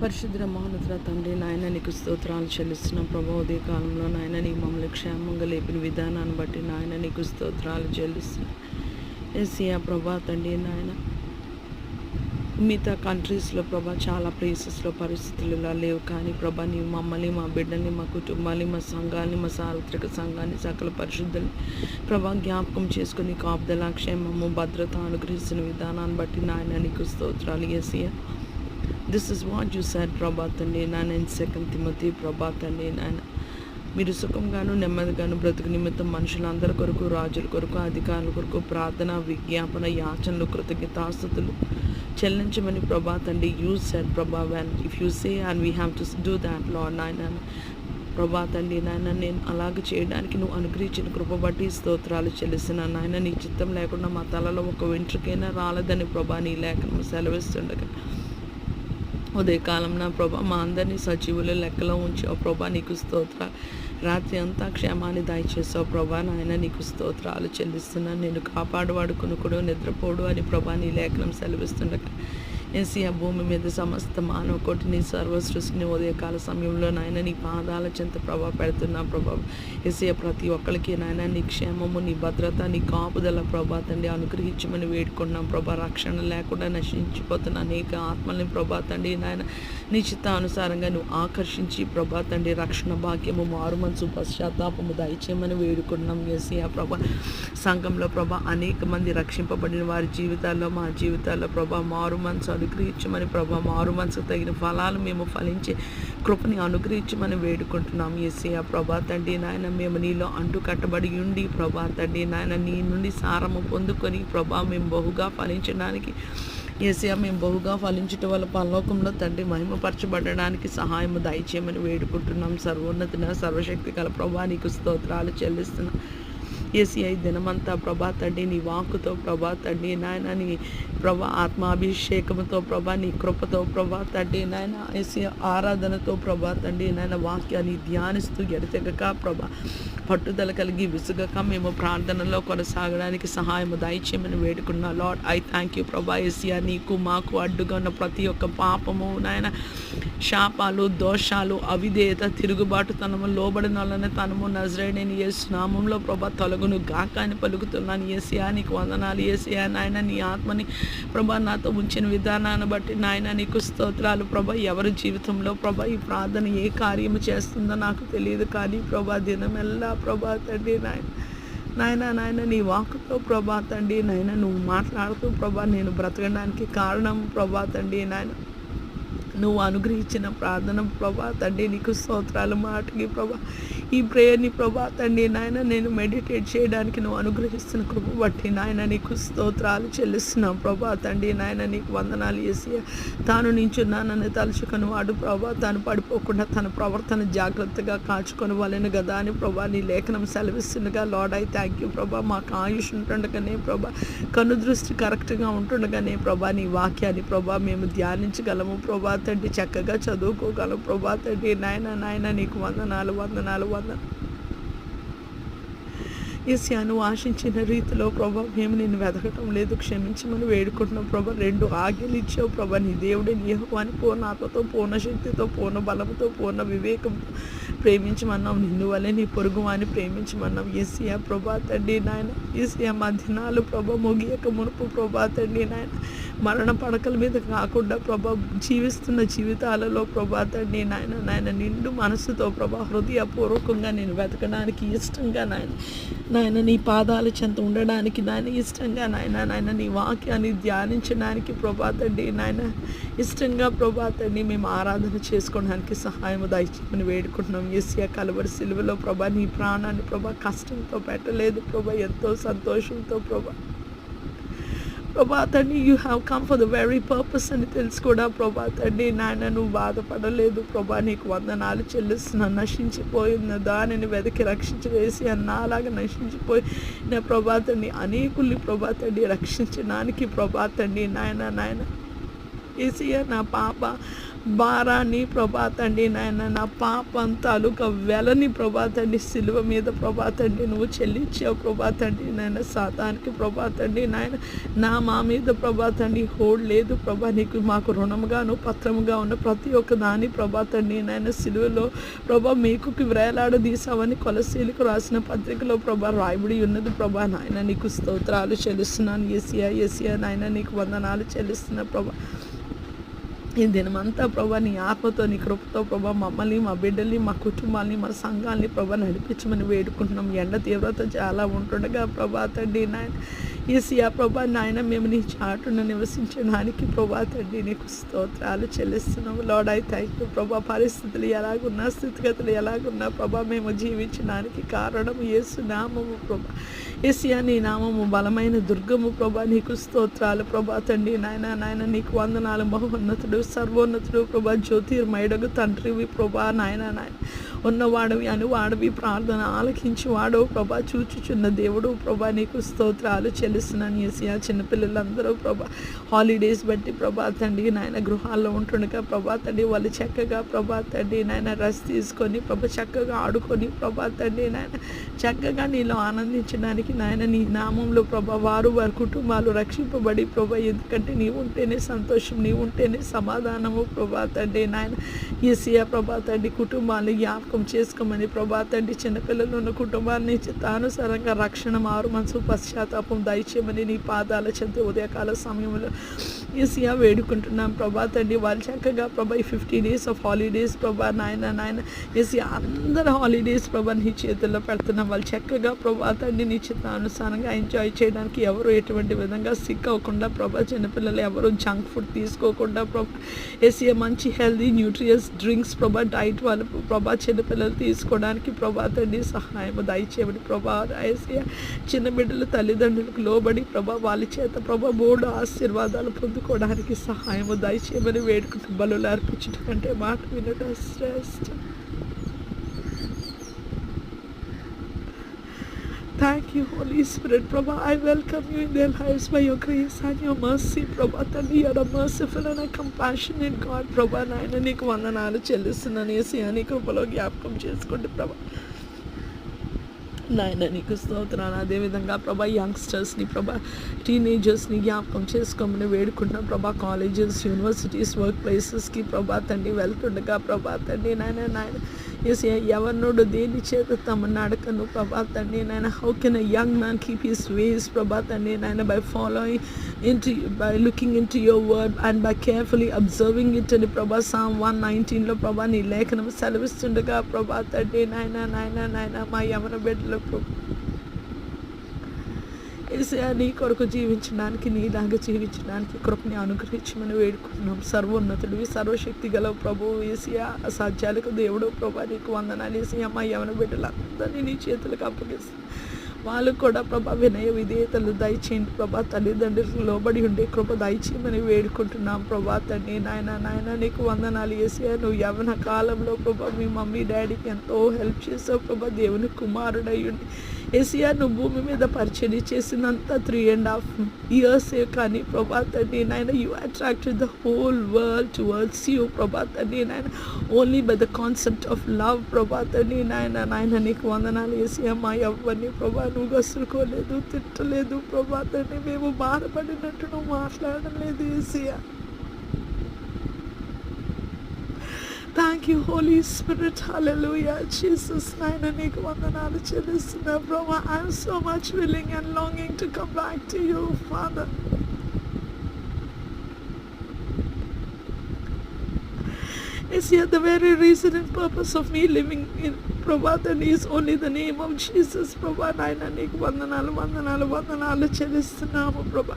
పరిశుద్ర మహోన్నతుల తండ్రి నాయన నీకు స్తోత్రాలు చెల్లిస్తున్నాం. ప్రభా ఉదయ కాలంలో నాయన నీ మమ్మల్ని క్షేమంగా లేపిన విధానాన్ని బట్టి నాయన నీకు స్తోత్రాలు చెల్లిస్తున్నాం. ఎస్సీఆ ప్రభా తండ్రి నాయన మిగతా కంట్రీస్లో ప్రభా చాలా ప్లేసెస్లో పరిస్థితులు ఇలా లేవు. కానీ ప్రభా నీ మమ్మల్ని మా బిడ్డల్ని మా కుటుంబాన్ని మా సంఘాన్ని మా సార్వత్రిక సంఘాన్ని సకల పరిశుద్ధుల్ని ప్రభా జ్ఞాపకం చేసుకుని కాపుదల క్షేమము భద్రత అనుగ్రహిస్తున్న విధానాన్ని బట్టి నాయన నీకు స్తోత్రాలు. ఎస్సీఆ this is what you sir Prabhat అండి నాన్న అండ్ సెకండ్ తిమ్మతి ప్రభాత్ అండి నాయన మీరు సుఖంగాను నెమ్మదిగాను బ్రతుకు నిమిత్తం మనుషులందరి కొరకు రాజుల కొరకు అధికారుల కొరకు ప్రార్థన విజ్ఞాపన యాచనలు కృతజ్ఞతాస్థుతులు చెల్లించమని ప్రభాత్ అండి యూజ్ సెట్ ప్రభా when if you say and we have to do that Lord నాయన ప్రభాత్ అండి నాయన నేను అలాగ చేయడానికి నువ్వు అనుగ్రహించిన కృప బట్టి స్తోత్రాలు చెల్లిస్తున్నాను నాయన. నీ చిత్తం లేకుండా మా తలలో ఒక వెంట్రుకైనా రాలేదని ప్రభా నీ లేఖనం సెలవిస్తుండగా. ఉదయకాలం నా ప్రభా మా అందరినీ సజీవుల లెక్కలో ఉంచావు ప్రభా నీకు స్తోత్ర. రాత్రి అంతా క్షేమాన్ని దయచేసావు ప్రభా నాయన నీకు స్తోత్రాలు చెల్లిస్తున్నాను. నేను కాపాడు వాడుకునుకుడు నిద్రపోడు అని ప్రభా నీ లేఖనం సెలవిస్తుండగా. ఏసియా భూమి మీద సమస్త మానవ కోటిని సర్వ సృష్టిని ఉదయకాల సమయంలో నాయన నీ పాదాల చెంత ప్రభావ పెడుతున్నా ప్రభా. ఏసియా ప్రతి ఒక్కరికి నాయన నీ క్షేమము నీ భద్రత నీ కాపుదల ప్రభా తండ్రి అనుగ్రహించమని వేడుకున్నాం ప్రభా రక్షణ లేకుండా నశించిపోతున్న అనేక ఆత్మల్ని ప్రభా తండ్రి నాయన నీ చిత్తానుసారంగా నువ్వు ఆకర్షించి ప్రభా తండ్రి రక్షణ భాగ్యము మారు మనసు పశ్చాత్తాపము దయచేయమని వేడుకున్నాం ఏసియా ప్రభా సంఘంలో ప్రభా అనేక మంది రక్షింపబడిన వారి జీవితాల్లో మా జీవితాల్లో ప్రభా మారు మనసు అనుగ్రహించమని ప్రభా మారు మనసుకు తగిన ఫలాలు మేము ఫలించే కృపని అనుగ్రహించమని వేడుకుంటున్నాం. ఏసీఆ ప్రభా తండ్రి నాయన మేము నీలో అంటు కట్టబడి ఉండి ప్రభా తండ్రి నాయన నీ నుండి సారము పొందుకొని ప్రభా మేము బహుగా ఫలించడానికి ఏసీఆ మేము బహుగా ఫలించటం వల్ల పరలోకంలో తండ్రి మహిమపరచబడడానికి సహాయము దయచేయమని వేడుకుంటున్నాం. సర్వోన్నతిన సర్వశక్తి గల ప్రభా నీకు స్తోత్రాలు చెల్లిస్తున్నాం. ఏసీఐ దినమంతా ప్రభా తండ్రి నీ వాక్కుతో ప్రభా తండ్రి నాయన నీ ప్రభా ఆత్మాభిషేకంతో ప్రభా నీ కృపతో ప్రభా తండ్రి నాయన ఏసీ ఆరాధనతో ప్రభా తండ్రి నాయన వాక్యాన్ని ధ్యానిస్తూ ఎడతెగక ప్రభా పట్టుదల కలిగి విసుగక మేము ప్రార్థనలో కొనసాగడానికి సహాయము దయచేయమని వేడుకున్నా. లార్డ్ ఐ థ్యాంక్ యూ ప్రభా ఏసియా నీకు మాకు అడ్డుగా ఉన్న ప్రతి ఒక్క పాపము నాయన శాపాలు దోషాలు అవిధేయత తిరుగుబాటుతనము లోబడిన వాళ్ళని తనము నజరేడని ఏ స్నామంలో ప్రభా కలుగును గాక అని పలుకుతున్నాను. ఏసియా నీకు వందనాలు. ఏసియా నాయన నీ ఆత్మని ప్రభా నాతో ఉంచిన విధానాన్ని బట్టి నాయన నీకు స్తోత్రాలు ప్రభా ఎవరి జీవితంలో ప్రభా ఈ ప్రార్థన ఏ కార్యము చేస్తుందో నాకు తెలియదు కానీ ప్రభా దినమెల్లా ప్రభా తండ్రి నాయన నాయన నాయన నీ వాకుతో ప్రభా తండ్రి నాయన నువ్వు మాట్లాడుతూ ప్రభా నేను బ్రతకడానికి కారణం ప్రభా తండ్రి నాయన నువ్వు అనుగ్రహించిన ప్రార్థన ప్రభా తండ్రి నీకు స్తోత్రాలు మాటకి ప్రభా ఈ ప్రేయర్ని ప్రభా తండ్రి నాయన నేను మెడిటేట్ చేయడానికి నువ్వు అనుగ్రహిస్తున్న కృప బట్టి నాయన నీకు స్తోత్రాలు చెల్లిస్తున్నాం ప్రభా తండ్రి నాయన నీకు వందనాలు వేసి తాను నించున్నానని నన్ను తలుచుకొని వాడు ప్రభా తాను పడిపోకుండా తన ప్రవర్తన జాగ్రత్తగా కాచుకొని వాళ్ళను కదా అని ప్రభా నీ లేఖనం సెలవిస్తుండగా లార్డ్ ఐ థ్యాంక్ యూ ప్రభా. మాకు ఆయుష్ ఉంటుండగానే ప్రభా కను దృష్టి కరెక్ట్గా ఉంటుండగానే ప్రభా నీ వాక్యాన్ని ప్రభా మేము ధ్యానించగలము ప్రభా తండ్రి. చక్కగా చదువుకోగలం ప్రభా తండ్రి. నాయన నాయన నీకు వందనాలు వందనాలు వందన ఏసియా ఆశించిన రీతిలో ప్రభా మేము నేను వెతకటం లేదు క్షమించమని వేడుకుంటున్నాం ప్రభా. రెండు ఆజ్ఞలు ఇచ్చావు ప్రభా నీ దేవుడే నీ పూర్ణ ఆత్మతో పూర్ణ శక్తితో పూర్ణ బలంతో పూర్ణ వివేకంతో ప్రేమించమన్నాం నిన్ను వల్లే నీ పొరుగు అని ప్రేమించమన్నాం ఏసియా ప్రభా తండ్రి నాయన ఏసియా మా దినాలు ప్రభా ముగియక మునుపు ప్రభా తండ్రి నాయన మరణ పడకల మీద కాకుండా ప్రభా జీవిస్తున్న జీవితాలలో ప్రభా తండ్రి నాయన నాయన నిండు మనసుతో ప్రభా హృదయపూర్వకంగా నేను వెతకడానికి ఇష్టంగా నాయన నాయన నీ పాదాల చెంత ఉండడానికి నాయన ఇష్టంగా నాయన నాయన నీ వాక్యాన్ని ధ్యానించడానికి ప్రభా తండ్రి నాయన ఇష్టంగా ప్రభా తండ్రి మేము ఆరాధన చేసుకోవడానికి సహాయం దయచేయమని వేడుకుంటున్నాం. ఏసియా కలవరి సిలువలో ప్రభా నీ ప్రాణాన్ని ప్రభా కష్టంతో పెట్టలేదు ప్రభా ఎంతో సంతోషంతో ప్రభా ప్రభా తండ్రి you have come for the very purpose అని తెలుసు కూడా ప్రభా తండ్రి నాయన నువ్వు బాధపడలేదు. ప్రభా నీకు వందనాలు చెల్లిస్తున్నా నశించిపోయిన దానిని వెతికి రక్షించి వేసి అన్నాలాగా నశించిపోయి నా ప్రభా తండ్రి అనేకుల్ని ప్రభా తండ్రి రక్షించడానికి ప్రభా తండ్రి నాయన నాయన ఏసయ్య నా పాప భారాన్ని ప్రభా తండ్రి నాయన నా పాపం తాలూకా వెలని ప్రభా తండ్రి సిలువ మీద ప్రభా తండ్రి నువ్వు చెల్లించావు ప్రభా తండ్రి నాయన సాతానికి ప్రభా తండ్రి నాయన నా మా మీద ప్రభా తండ్రి హోడ్ లేదు ప్రభా నీకు మాకు రుణముగాను పత్రముగా ఉన్న ప్రతి ఒక్క దాని ప్రభా తండ్రి నాయన సిలువలో ప్రభా మీకుకి వేలాడదీసావని కొలసీలకు రాసిన పత్రికలో ప్రభా రాయబడి ఉన్నది ప్రభా నాయన నీకు స్తోత్రాలు చెల్లిస్తున్నాను. ఎసియా ఎసియా నాయన నీకు వందనాలు చెల్లిస్తున్నా ప్రభా. ఈ దినమంతా ప్రభా నీ ఆత్మతో నీ కృపతో ప్రభా మమ్మల్ని మా బిడ్డల్ని మా కుటుంబాన్ని మా సంఘాల్ని ప్రభా నడిపించమని వేడుకుంటున్నాం. ఎండ తీవ్రత చాలా ఉంటుండగా ప్రభా తండ్రి నాయన ఏసియా ప్రభా నాయన మేము నీ చాటును నివసించడానికి ప్రభా తండ్రి నీకు స్తోత్రాలు చెల్లిస్తున్నాము. లోడ్ ఐ థ్యాంక్ యూ ప్రభా. పరిస్థితులు ఎలాగున్నా స్థితిగతులు ఎలాగున్నా ప్రభా మేము జీవించడానికి కారణం ఏసునామము ప్రభా. ఏసియా నీ నామము బలమైన దుర్గము ప్రభా నీకు స్తోత్రాలు ప్రభా తండ్రి నాయన నాయన నీకు వందనాలు మహోన్నతుడు సర్వోన్నతుడు ప్రభా జ్యోతిర్మయుడగు తండ్రివి ప్రభా నాయన నాయన. ఉన్నవాడవి అనువాడవి ప్రార్థన ఆలకించి వాడవు ప్రభా చూచుచున్న దేవుడు ప్రభా నీకు స్తోత్రాలు చెల్లిస్తున్నాను ఏసియా చిన్నపిల్లలందరూ ప్రభా హాలిడేస్ బట్టి ప్రభా తండ్రి నాయన గృహాల్లో ఉంటుండగా ప్రభా తండ్రి వాళ్ళు చక్కగా ప్రభా తండ్రి నాయన రస్ తీసుకొని ప్రభా చక్కగా ఆడుకొని ప్రభా తండ్రి నాయన చక్కగా నీలో ఆనందించడానికి నాయన నీ నామంలో ప్రభా వారు వారి కుటుంబాలు రక్షింపబడి ప్రభా ఎందుకంటే నీవు ఉంటేనే సంతోషం నీవు ఉంటేనే సమాధానము ప్రభా తండ్రి నాయన ఏసియా ప్రభా తండ్రి కుటుంబాలు జ్ఞాపకం చేసుకోమని ప్రభా తండ్రి చిన్నపిల్లలు ఉన్న కుటుంబాన్ని చిత్తానుసారంగా రక్షణ మారు మనసు పశ్చాత్తాపం దయచేయమని నీ పాదాల చెంత ఉదయకాల సమయంలో ఏసియా వేడుకుంటున్నాం. ప్రభా తండ్రి వాళ్ళు చక్కగా ప్రభా ఈ ఫిఫ్టీ డేస్ ఆఫ్ హాలిడేస్ ప్రభా నాయన నాయన ఏసీ అందరు హాలిడేస్ ప్రభా నీ చేతుల్లో పెడుతున్నాం. వాళ్ళు చక్కగా ప్రభా తండ్రి నీ చిత్తానుసారంగా ఎంజాయ్ చేయడానికి ఎవరు ఎటువంటి విధంగా సిక్ అవ్వకుండా ప్రభా చిన్నపిల్లలు ఎవరు జంక్ ఫుడ్ తీసుకోకుండా ప్రభా ఏసీఏ మంచి హెల్దీ న్యూట్రియస్ డ్రింక్స్ ప్రభా డైట్ వాళ్ళు ప్రభా చిన్నపిల్లలు తీసుకోవడానికి ప్రభా తండ్రి సహాయం దయచేయమని ప్రభా ఏసీఏ చిన్న బిడ్డలు తల్లిదండ్రులకు లోబడి ప్రభా వాళ్ళ చేత ప్రభా మూడు ఆశీర్వాదాలు తట్టుకోవడానికి సహాయము దయచేయమని వేడుకుంటూ కుటుంబాలు అర్పించడం అంటే మాకు వినటం శ్రేష్ట. థ్యాంక్ యూ హోలీ స్ప్రెడ్ ప్రభా I welcome you in their lives by your grace and your mercy ప్రభా తల్లి your merciful and I compassion in God ప్రభా నాయన నీకు వందనాలు చెల్లిస్తున్నాను. ఏసీ అని కృపలో జ్ఞాపకం చేసుకోండి. ప్రభా నాయన నీకు స్తోత్రాలు అదేవిధంగా ప్రభా యంగ్స్టర్స్ని ప్రభా టీనేజర్స్ని జ్ఞాపకం చేసుకోమని వేడుకుంటున్నాం ప్రభా. కాలేజెస్ యూనివర్సిటీస్ వర్క్ ప్లేసెస్కి ప్రభా తండ్రి వెళ్తుండగా ప్రభా తండ్రి నాయన నాయన ఎస్ ఎవరినోడు దేని చేత తమ నడకను ప్రభా తండ్రి నాయన how can a young man keep his ways ప్రభా తండ్రి నాయన by following into by looking into your word and by carefully observing it అని ప్రభా సామ్ వన్ నైన్టీన్లో ప్రభా నీ లేఖనం సెలవిస్తుండగా ప్రభా తండ్రి నాయన నాయన నాయన మా యమన బిడ్డలకు ఏసయా నీ కొరకు జీవించడానికి నీలాగా జీవించడానికి కృపని అనుగ్రహించమని వేడుకుంటున్నాం. సర్వోన్నతుడివి సర్వశక్తి గల ప్రభు ఏసయా అసాధ్యాలకు దేవుడు ప్రభా నీకు వందనాలు ఏసయ్యా. మా యవన బిడ్డలందరినీ నీ చేతులకు అప్పగిస్తాం వాళ్ళకు కూడా ప్రభా వినయ విధేయతలు దయచేయండి ప్రభా. తల్లిదండ్రులకు లోబడి ఉండే కృప దయచేయమని వేడుకుంటున్నాం ప్రభా. తండ్రి నాయన నాయన నీకు వందనాలు ఏసయ్యా. నువ్వు యవన కాలంలో ప్రభా మీ మమ్మీ డాడీకి ఎంతో హెల్ప్ చేసావు ప్రభా. దేవుని కుమారుడయ్యుండి ఉండి ఏసియా నువ్వు భూమి మీద పరిచయం చేసినంత త్రీ అండ్ హాఫ్ ఇయర్స్ కానీ ప్రభా తండ్రి నాయన you attract the whole world towards you ప్రభా తండ్రి నాయన only by the concept of love ప్రభా తండ్రి నాయన నాయన నీకు వందనాలు ఏసియా మా ఎవరిని ప్రభా నువ్వు గసురుకోలేదు తిట్టలేదు ప్రభా తండ్రి మేము బాధపడినట్టు నువ్వు మాట్లాడడం లేదు Yesayya Thank you, Holy Spirit. Hallelujah. Jesus, Brahma. I'm so much willing and longing to come back to you, Father. is yet the very reason and purpose of me living in Prabhatan is only the name of Jesus. Prabha, Naina, Nik, Vandanalu, Vandanalu, Vandanalu, Chelistanamu, Prabha.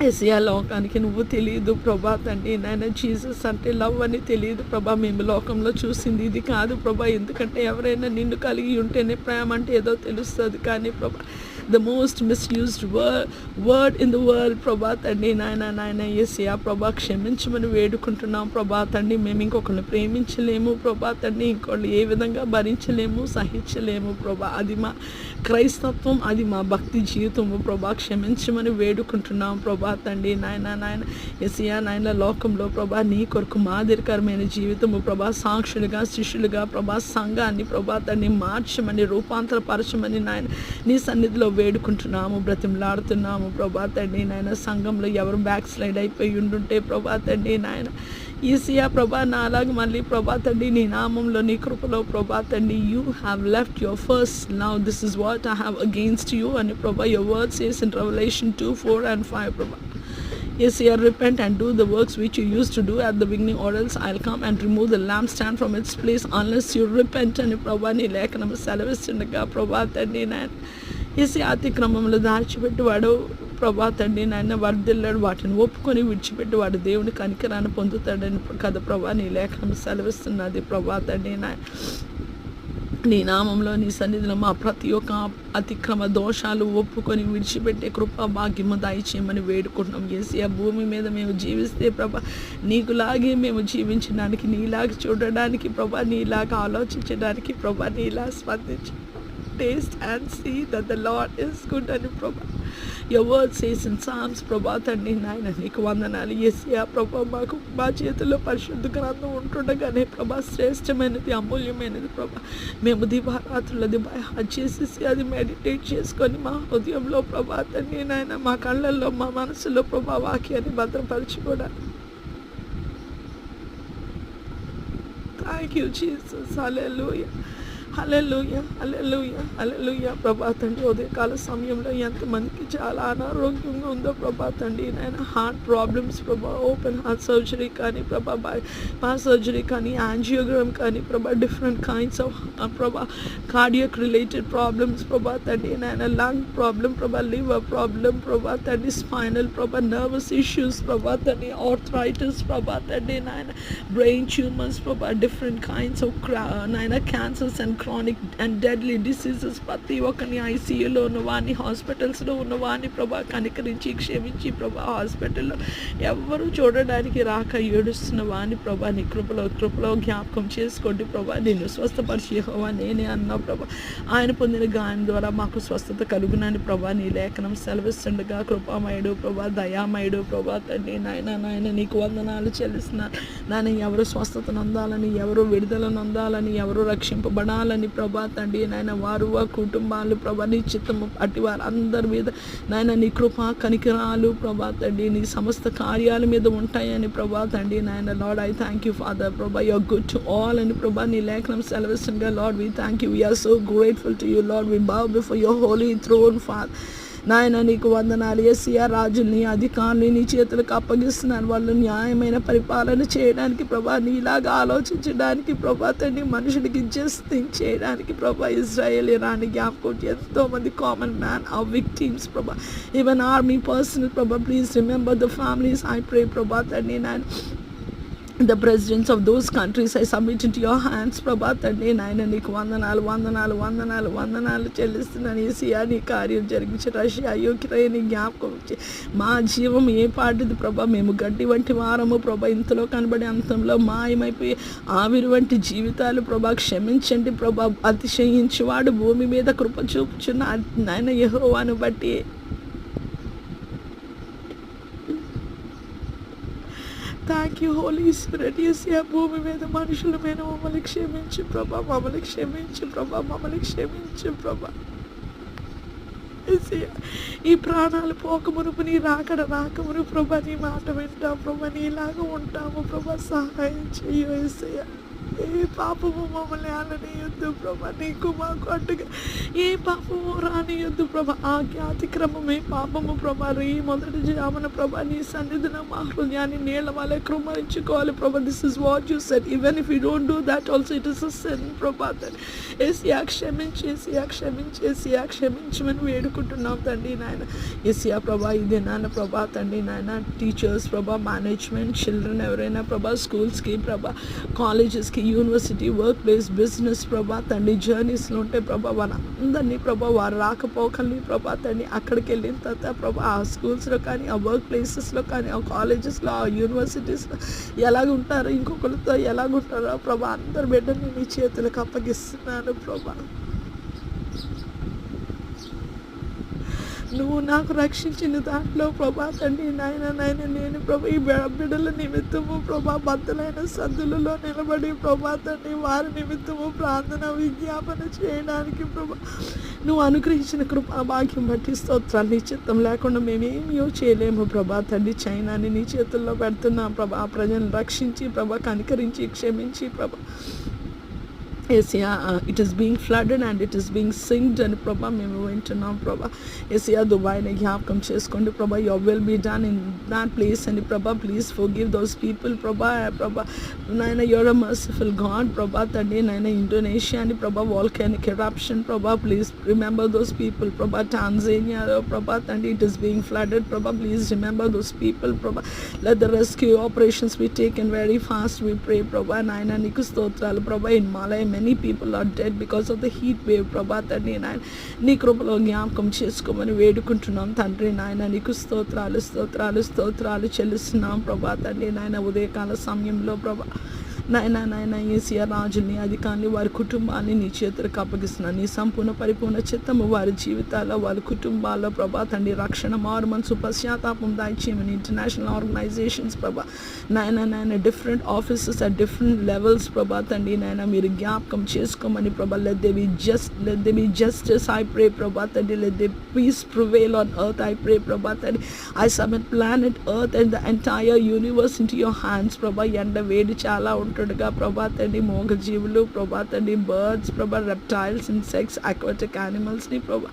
Yesayya లోకానికి నువ్వు తెలియదు ప్రభా తండ్రి. నాయన Jesus అంటే love అని తెలియదు ప్రభా. మేము లోకంలో చూసింది ఇది కాదు ప్రభా. ఎందుకంటే ఎవరైనా నిన్ను కలిగి ఉంటేనే ప్రేమ అంటే ఏదో తెలుస్తుంది కానీ ప్రభా the most misused word word in the world ప్రభా తండ్రి నాయన నాయన ఏసియా ప్రభా క్షమించమని వేడుకుంటున్నాం ప్రభా తండ్రి మేము ఇంకొకరిని ప్రేమించలేము ప్రభా తండ్రి ఇంకొకళ్ళు ఏ విధంగా భరించలేము సహించలేము ప్రభా అది మా క్రైస్తత్వం అది మా భక్తి జీవితము ప్రభా క్షమించమని వేడుకుంటున్నాం ప్రభా తండ్రి నాయన నాయన ఎసియా నాయన లోకంలో ప్రభా నీ కొరకు మాదిరికరమైన జీవితము ప్రభా సాక్షులుగా శిష్యులుగా ప్రభా సంఘాన్ని ప్రభా తండ్రి మార్చమని రూపాంతరపరచమని నాయన నీ సన్నిధిలో వేడుకుంటున్నాము బ్రతిమలాడుతున్నాము. ప్రభా తండ్రి నాయన సంఘంలో ఎవరు బ్యాక్ స్లైడ్ అయిపోయి ఉండుంటే ప్రభా తండ్రి నాయన ఈసియా ప్రభా నాలాగా మళ్ళీ ప్రభా తండ్రి నీ నామంలో నీ కృపలో ప్రభా తండ్రి you have left your first now this is what I have against you అని ప్రభా your word is in Revelation two four and five ప్రభా. Yes, here repent and do the works which you used to do at the beginning, or else I'll come and remove the lampstand from its place unless you repent అని ప్రభా నీ లేఖనం సెలవిస్తుండగా ప్రభా తండ్రి నాయన. ఇసి అతిక్రమంలో దాచిపెట్టువాడు ప్రభా తండ్రి నాయన వర్దిల్లాడు వాటిని ఒప్పుకొని విడిచిపెట్టి వాడు దేవుని కనికరాన్ని పొందుతాడని కథ ప్రభా. నీ లేఖనం సెలవిస్తున్నది ప్రభా తండ్రి నాయన. నీ నామంలో నీ సన్నిధిలో మా ప్రతి ఒక్క అతిక్రమ దోషాలు ఒప్పుకొని విడిచిపెట్టే కృప భాగ్యము దయచేయమని వేడుకుంటున్నాం. ఏసీ ఆ భూమి మీద మేము జీవిస్తే ప్రభా నీకులాగే మేము జీవించడానికి నీలాగా చూడడానికి ప్రభా నీలాగా ఆలోచించడానికి ప్రభా నీలా స్పందించి taste and see that the Lord is good అని ప్రభా your word says in Psalms ప్రభా తండ్రి నాయన నీకు వందనాలు. ఎస్యా ప్రభా మాకు మా చేతుల్లో పరిశుద్ధ గ్రంథం ఉంటుండగానే ప్రభా శ్రేష్టమైనది అమూల్యమైనది ప్రభా. మేము దివారాత్రుల దివా చేసేసి అది మెడిటేట్ చేసుకొని మా హృదయంలో ప్రభా తండ్రి నాయన మా కళ్ళల్లో మా మనసులో ప్రభా వాక్యాన్ని భద్రపరచుకోవడానికి. Thank you Jesus hallelujah hallelujah hallelujah hallelujah ప్రభా తండ్రి ఉదయకాల సమయంలో ఎంతమందికి చాలా అనారోగ్యంగా ఉందో ప్రభా తండ్రి. నాయన హార్ట్ ప్రాబ్లమ్స్ ప్రభా ఓపెన్ హార్ట్ సర్జరీ కానీ ప్రభా బై సర్జరీ కానీ యాంజియోగ్రామ్ కానీ ప్రభా డిఫరెంట్ కైండ్స్ ఆఫ్ ప్రభా కార్డియక్ రిలేటెడ్ ప్రాబ్లమ్స్ ప్రభా తండ్రి. నాయన లంగ్ ప్రాబ్లం ప్రభా లివర్ ప్రాబ్లం ప్రభా తండ్రి స్పైనల్ ప్రభా నర్వస్ ఇష్యూస్ ప్రభా తండ్రి ఆర్థరైటిస్ ప్రభా తండ్రి. నాయన బ్రెయిన్ ట్యూమర్స్ ప్రభా డిఫరెంట్ కైండ్స్ ఆఫ్ నాయన cancers and chronic and deadly diseases ప్రతి ఒక్కరిని ఐసీయూలో ఉన్నవాని హాస్పిటల్స్లో వాణి ప్రభా కనికరించి క్షమించి ప్రభా హాస్పిటల్లో ఎవరు చూడడానికి రాక ఏడుస్తున్న వాని ప్రభా నీ కృపలో కృపలో జ్ఞాపకం చేసుకోండి ప్రభా. నేను స్వస్థపరిచి హోవా నేనే అన్నా ప్రభా. ఆయన పొందిన గాయం ద్వారా మాకు స్వస్థత కలుగునని ప్రభా. నీ లేఖనం సెలవిస్తుండగా కృపామయుడు ప్రభా దయామయుడు ప్రభా తండ్రి నాయన నాయన నీకు వందనాలు చెల్లిస్తున్నాను. నాయన ఎవరు స్వస్థత నొందాలని ఎవరు విడుదల నొందాలని ఎవరు రక్షింపబడాలని ప్రభా తండ్రి నాయన వారు వారి కుటుంబాలు ప్రభా నీ చిత్తము అట్టి వారందరి మీద నాయన నీ కృప కనికరాలు ప్రభా తండ్రి. నీ సమస్త కార్యాల మీద ఉంటాయని ప్రభా తండ్రి. నాయన Lord I thank you father ప్రభా యువర్ గుడ్ టు ఆల్ అని ప్రభా నీ లేఖనం సెలవిస్తుండగా Lord we thank you we're so grateful to you Lord we bow before your holy throne father నాయన నీకు వందనాలు. ఎస్సీఆర్ రాజుల్ని అధికారులు నీ చేతులకు అప్పగిస్తున్నాను వాళ్ళు న్యాయమైన పరిపాలన చేయడానికి ప్రభా నీలాగా ఆలోచించడానికి ప్రభా తండ్రి మనుషులకి జస్ట్ చేయడానికి ప్రభా ఇజ్రాయెల్ ఇరాన్ జ్ఞాపకం ఎంతో మంది కామన్ మ్యాన్ ఆ విక్టిమ్స్ ప్రభా. ఈవెన్ ఆర్మీ పర్సనల్ ప్రభా please remember the families I pray ప్రభా తండ్రి నాయన the presidents of those countries I submit into your hands ప్రభా తండ్రి నాయన నీకు వందనాలు వందనాలు వందనాలు వందనాలు చెల్లిస్తున్నాను ఏసియా నీ కార్యం జరిగించి రష్యా యూక్రెయిన్ జ్ఞాపకం వచ్చి మా జీవం ఏ పాటిది ప్రభా? మేము గడ్డి వంటి వారము ప్రభా. ఇంతలో కనబడే అంతంలో మాయమైపోయి ఆవిరి వంటి జీవితాలు ప్రభా. క్షమించండి ప్రభా. అతిశయించువాడు భూమి మీద కృప చూపుచున్న నాయన యహోవాను బట్టి thank you Holy Spirit Yesayya భూమి మీద మనుషుల మీద మమ్మల్ని క్షమించు ప్రభా. మమ్మల్ని క్షమించు ప్రభా. మమ్మల్ని క్షమించు ప్రభా. ఈ ప్రాణాలు పోకమునుపు నీ రాకడ రాకమును ప్రభా నీ మాట వింటాం ప్రభా. నీలాగా ఉంటాము ప్రభా. సహాయం చేయు ఎస్ఐ ఏ పాపము మమ్మల్ని ఆలనీయొద్దు ప్రభ. నీకు మాకు అడ్డుగా ఏ పాపము రానియొద్దు ప్రభా. ఆజ్ఞ అతిక్రమమే పాపము ప్రభా. రీ మొదటి జామన ప్రభా నీ సన్నిధిన మా హృదయాన్ని నీళ్ళ వల్ల కృమరించుకోవాలి ప్రభా. This is what you said even if you don't do that also it is a sin ప్రభా. ఏసియా క్షమించి క్షమించేసి క్షమించి ఏసియా క్షమించమని వేడుకుంటున్నాం తండ్రి నాయన. ఏసియా ప్రభా ఇదే నాన్న ప్రభా తండ్రి నాయన టీచర్స్ ప్రభా మేనేజ్మెంట్ చిల్డ్రన్ ఎవరైనా ప్రభా స్కూల్స్కి ప్రభా కాలేజెస్కి యూనివర్సిటీ వర్క్ ప్లేస్ బిజినెస్ ప్రభా తండ్రి జర్నీస్లో ఉంటే ప్రభా వాళ్ళందరినీ ప్రభా వారు రాకపోకల్ని ప్రభా తండ్రి అక్కడికి వెళ్ళిన తర్వాత ప్రభా ఆ స్కూల్స్లో కానీ ఆ వర్క్ ప్లేసెస్లో కానీ ఆ కాలేజెస్లో ఆ యూనివర్సిటీస్లో ఎలాగుంటారో ఇంకొకరితో ఎలాగుంటారో ప్రభా అందరి బిడ్డని నీ చేతులకు అప్పగిస్తున్నాను ప్రభా. నువ్వు నాకు రక్షించిన దాంట్లో ప్రభా తండ్రి నాయన నాయన నేను ప్రభు ఈ బిడ్డల నిమిత్తము ప్రభా బద్దలైన సందులలో నిలబడి ప్రభా తండ్రి వారి నిమిత్తము ప్రార్థన విజ్ఞాపన చేయడానికి ప్రభా నువ్వు అనుగ్రహించిన కృపా భాగ్యం బట్టి స్తోత్రాలు. నీ చిత్తం లేకుండా మేమేమీ చేయలేము ప్రభా తండ్రి. చైనాని నీ చేతుల్లో పెడుతున్నాం ప్రభా. ప్రజలను రక్షించి ప్రభా కనికరించి క్షమించి ప్రభా Asia it is being flooded and it is being singed అని ప్రభా మేము వింటున్నాం ప్రభా ఏసియా దుబాయ్ని జ్ఞాపకం చేసుకోండి ప్రభా your will be done in that place అని ప్రభా please forgive those people ప్రభా ప్రభా నాయన యువర్ అ మర్సిఫుల్ గాడ్ ప్రభా తండ్రి నాయన ఇండోనేషియా అని ప్రభా వాల్కానిక్ ఎరాప్షన్ ప్రభా ప్లీజ్ రిమెంబర్ దోస్ పీపుల్ ప్రభా టాన్జేనియాలో ప్రభా తండ్రి ఇట్ ఈస్ బీయింగ్ ఫ్లడెడ్ ప్రభా ప్లీజ్ రిమెంబర్ దోస్ పీపుల్ ప్రభా let the rescue operations be taken very fast we pray ప్రభా నాయన నీకు స్తోత్రాలు ప్రభా in Malaya many people are dead because of the heat wave ప్రభా తండ్రి నాయన. నీ కృపలో జ్ఞాపకం చేసుకోమని వేడుకుంటున్నాం తండ్రి నాయన. నీకు స్తోత్రాలు స్తోత్రాలు స్తోత్రాలు చెల్లిస్తున్నాం ప్రభా తండ్రి నాయన. ఉదయకాల సమయంలో ప్రభా నాయన నాయన ఏసియా రాజుని అధికారులు వారి కుటుంబాన్ని నీ చేతులకు అప్పగిస్తున్నాను. నీ సంపూర్ణ పరిపూర్ణ చిత్తము వారి జీవితాల్లో వారి కుటుంబాల్లో ప్రభా తండ్రి రక్షణ మారు మనసు పశ్చాత్తాపం దాయిచేయమని ఇంటర్నేషనల్ ఆర్గనైజేషన్స్ ప్రభా నాయన నాయన different offices at different levels ప్రభా తండ్రి నాయన మీరు జ్ఞాపకం చేసుకోమని ప్రభా let there be just let there be justice I pray ప్రభా తండ్రి let the peace prevail on earth I pray ప్రభా తండ్రి. I submit planet earth and the entire universe into your hands ప్రభా ఎండ వేడి చాలా ఉంటుండగా ప్రభా తండ్రి మోగజీవులు ప్రభా తండ్రి బర్డ్స్ ప్రభా రెప్టైల్స్ ఇన్సెక్ట్స్ అక్వాటిక్ యానిమల్స్ని ప్రభా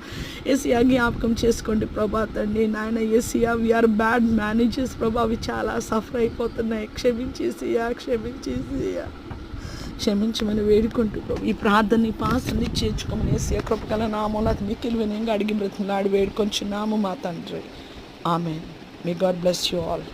ఏసియా జ్ఞాపకం చేసుకోండి ప్రభా తండ్రి నాయన ఏసియా వీఆర్ బ్యాడ్ మేనేజర్స్ ప్రభా అవి చాలా సఫర్ అయిపోతున్నాయి. క్షమించేసియా క్షమించేసియా క్షమించమని వేడుకుంటూ ఈ ఈ ప్రార్థనని పాసని చేర్చుకోమని ఏసియా కృపకల నామంలో అది మిక్కిలు వినయంగా అడిగి బ్రతిమలాడి వేడుకొంచున్నాము మా తండ్రి. ఆమె మీ గాడ్ బ్లెస్ యూ ఆల్